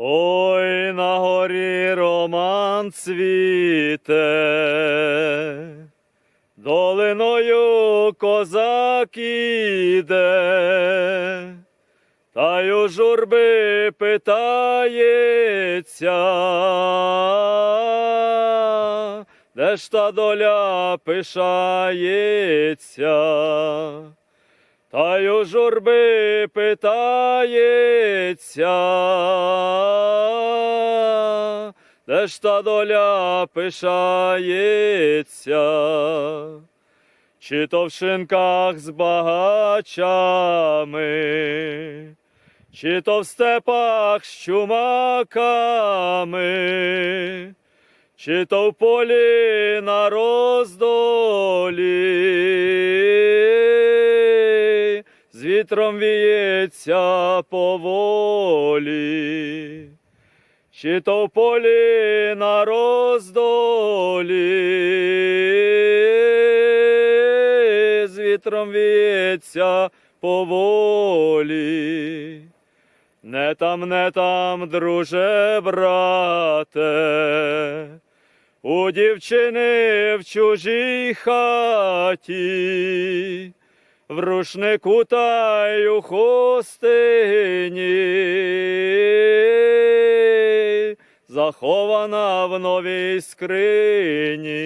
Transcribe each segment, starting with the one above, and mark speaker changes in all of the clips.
Speaker 1: Ой, на горі роман цвіте, долиною козак іде, та й у журби питається, де ж та доля пишається. Та й у журби питається, де ж та доля пишається, чи то в шинках з багачами, чи то в степах з чумаками, чи то в полі на роздолі, вітром віється поволі, чи то в полі на роздолі, з вітром віється поволі. Не там, не там, друже, брате, у дівчини в чужій хаті, в рушнику та й у хустині, захована в новій скрині,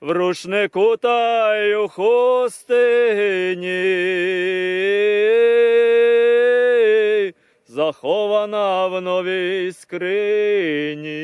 Speaker 1: в рушнику та й у хустині, захована в новій скрині.